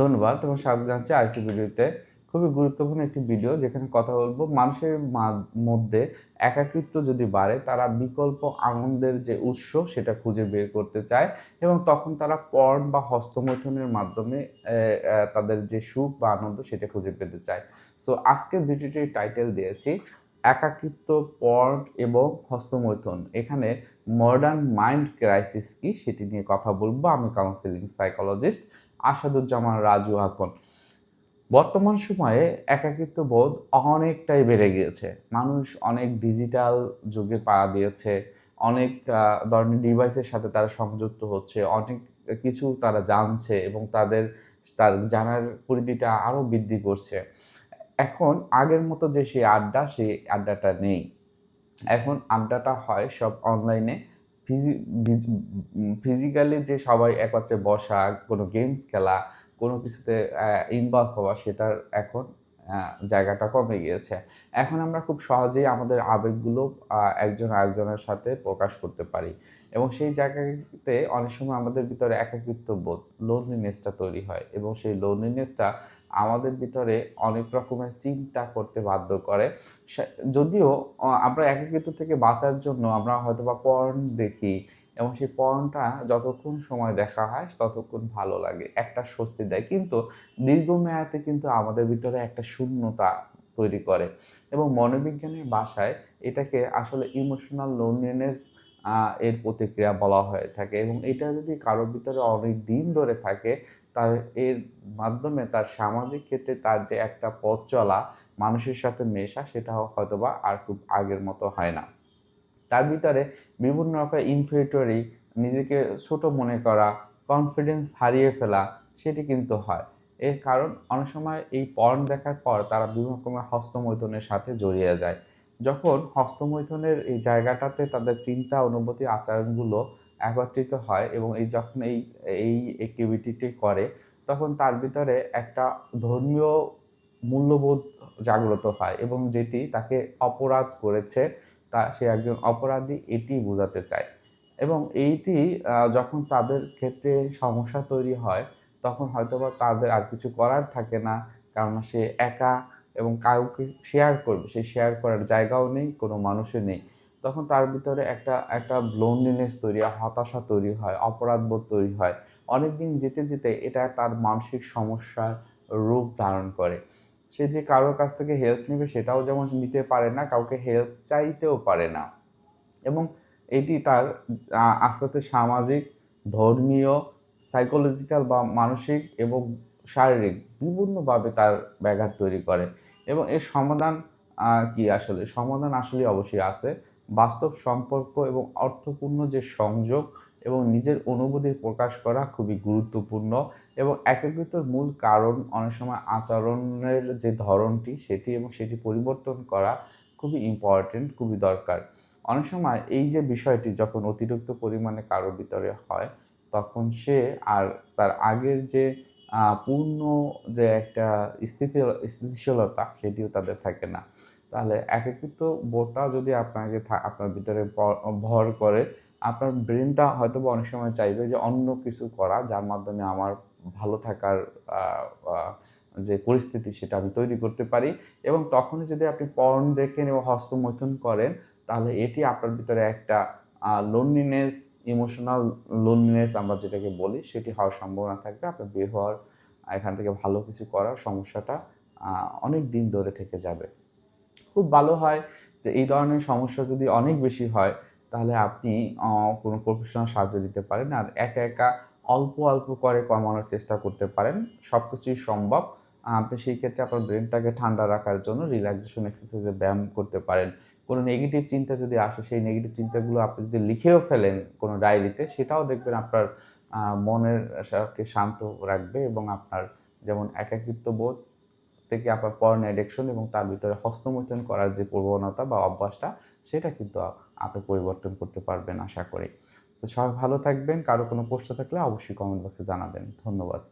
ধন্যবাদ এবং স্বাগত জানাচ্ছি আরেকটি ভিডিওতে। খুবই গুরুত্বপূর্ণ একটি ভিডিও যেখানে কথা বলব মানুষের মধ্যে একাকিত্ব যদি বাড়ে, তারা বিকল্প আনন্দের যে উৎস সেটা খুঁজে বের করতে চায় এবং তখন তারা পর্ন বা হস্তমৈথুনের মাধ্যমে তাদের যে সুখ বা আনন্দ সেটা খুঁজে পেতে চায়। সো আজকের ভিডিওটির টাইটেল দিয়েছি, একাকিত্ব, পর্ন এবং হস্তমৈথুন। এখানে মডার্ন মাইন্ড ক্রাইসিস কি সেটি নিয়ে কথা বলব। আমি কাউন্সিলিং সাইকোলজিস্ট আসাদুজ্জামান রাজু আকন বর্তমান সময়ে একাকিত্ব বোধ অনেকটাই বেড়ে গিয়েছে। মানুষ অনেক ডিজিটাল যুগে পা দিয়েছে, অনেক ধরনের ডিভাইসের সাথে তারা সংযুক্ত হচ্ছে, অনেক কিছু তারা জানছে এবং তাদের, তার জানার পরিধিটা আরও বৃদ্ধি করছে। এখন আগের মতো যে সেই আড্ডা, সেই আড্ডাটা নেই। এখন আড্ডাটা হয় সব অনলাইনে ফিজিক্যালি যে সবাই একত্রে বসা কোনো গেমস খেলা কোনো কিছুতে ইনভলভ হওয়া সেটার এখন জায়গাটা কমে গিয়েছে। এখন আমরা খুব সহজেই আমাদের আবেগগুলো একজন আরেকজনের সাথে প্রকাশ করতে পারি। এবং সেই জায়গাতে অনেক সময় আমাদের ভিতরে একাকিত্ব বোধ লোনলিনেসটা তৈরি হয়। এবং সেই লোনলিনেসটা আমাদের ভিতরে অনেক রকমের চিন্তা করতে বাধ্য করে। যদিও আমরা একাকিত্ব থেকে বাঁচার জন্য আমরা হয়তো বা পর্ন দেখি এবং সেই পর্নটা যতক্ষণ সময় দেখা হয়, ততক্ষণ ভালো লাগে, একটা স্বস্তি দেয়। কিন্তু দীর্ঘমেয়াদে কিন্তু আমাদের ভিতরে একটা শূন্যতা তৈরি করে এবং মনোবিজ্ঞানের বাসায় এটাকে আসলে ইমোশনাল লোনলিনেস এর প্রতিক্রিয়া বলা হয়ে থাকে এবং এটা যদি কারোর ভিতরে অনেক দিন ধরে থাকে, তার এর মাধ্যমে তার সামাজিক ক্ষেত্রে তার যে একটা পথ চলা, মানুষের সাথে মেশা সেটা হয়তোবা আর খুব আগের মতো হয় না। তার ভিতরে বিভিন্ন রকম ইনফিউটরি নিজেকে ছোট মনে করা কনফিডেন্স হারিয়ে ফেলা, সেটি কিন্তু হয়। এর কারণ অনেক সময় এই পর্ন দেখার পর তারা বিভিন্ন রকমের হস্তমৈথুনের সাথে জড়িয়ে যায়। যখন হস্তমৈথুনের এই জায়গাটাতে তাদের চিন্তা, অনুভূতি, আচরণগুলো একত্রিত হয় এবং এই যখন এই এই অ্যাক্টিভিটিটি করে, তখন তার ভিতরে একটা ধর্মীয় মূল্যবোধ জাগ্রত হয় এবং যেটি তাকে অপরাধ করেছে তা সে একজন অপরাধী এটি বোঝাতে চায়। এবং এইটি যখন তাদের ক্ষেত্রে সমস্যা তৈরি হয়, তখন হয়তোবা তাদের আর কিছু করার থাকে না কারণ সে একা এবং কাউকে শেয়ার করবে সেই শেয়ার করার জায়গাও নেই, কোনো মানুষের নেই। তখন তার ভিতরে একটা একটা লোনলিনেস তৈরি হয়, হতাশা তৈরি হয়, অপরাধবোধ তৈরি হয়। অনেক দিন যেতে যেতে এটা তার মানসিক সমস্যার রূপ ধারণ করে। সে যে কারোর কাছ থেকে হেল্প নেবে সেটাও যেমন নিতে পারে না, কাউকে হেল্প চাইতেও পারে না। এবং এটি তার আস্তে আস্তে সামাজিক, ধর্মীয় সাইকোলজিক্যাল বা মানসিক এবং শারীরিক বিভিন্নভাবে তার ব্যাঘাত তৈরি করে। এবং এর সমাধান কি আসলে? সমাধান আসলে অবশ্যই আছে। বাস্তব সম্পর্ক এবং অর্থপূর্ণ যে সংযোগ এবং নিজের অনুভূতি প্রকাশ করা খুবই গুরুত্বপূর্ণ এবং একাকিত্বর মূল কারণ অনেক সময় আচরণের যে ধরনটি সেটি এবং সেটি পরিবর্তন করা খুবই ইম্পর্টেন্ট খুবই দরকার। অনেক সময় এই যে বিষয়টি যখন অতিরিক্ত পরিমাণে কারোর ভিতরে হয়, তখন সে আর তার আগের যে পূর্ণ যে একটা স্থিতি, স্থিতিশীলতা সেটিও তাদের থাকে না। তাহলে একাকিত্ব বোধটা যদি আপনাকে আপনার ভিতরে ভর করে, আপনার ব্রেনটা হয়তো বা অনেক সময় চাইবে যে অন্য কিছু করা, যার মাধ্যমে আমার ভালো থাকার যে পরিস্থিতি সেটা আমি তৈরি করতে পারি। এবং তখনই যদি আপনি পর্ন দেখেন এবং হস্তমৈথুন করেন, তাহলে এটি আপনার ভিতরে একটা লোনলিনেস ইমোশনাল লোনলিনেস আমরা যেটাকে বলি, সেটি হওয়ার সম্ভাবনা থাকবে। আপনার বের হওয়ার, এখান থেকে ভালো কিছু করার সমস্যাটা অনেক দিন ধরে থেকে যাবে। খুব ভালো হয় যে এই ধরনের সমস্যা যদি অনেক বেশি হয়, তাহলে আপনি কোনো প্রফেশনাল সাহায্য দিতে পারেন। আর একা একা অল্প অল্প করে কমানোর চেষ্টা করতে পারেন। সব কিছুই সম্ভব আপনি সেই ক্ষেত্রে আপনার ব্রেনটাকে ঠান্ডা রাখার জন্য রিল্যাক্সেশন এক্সারসাইজে ব্যায়াম করতে পারেন। কোনো নেগেটিভ চিন্তা যদি আসে, সেই নেগেটিভ চিন্তাগুলো আপনি যদি লিখেও ফেলেন কোনো ডায়েরিতে সেটাও দেখবেন আপনার মনের শান্ত রাখবে এবং আপনার যেমন একাকিত্ব বোধ থেকে আপনার পর্ন অ্যাডিকশন এবং তার ভিতরে হস্তমৈথন করার যে প্রবণতা বা অভ্যাসটা, সেটা কিন্তু আপনি পরিবর্তন করতে পারবেন আশা করি। তো সবাই ভালো থাকবেন, কারও কোনো প্রশ্ন থাকলে অবশ্যই কমেন্ট বক্সে জানাবেন। ধন্যবাদ।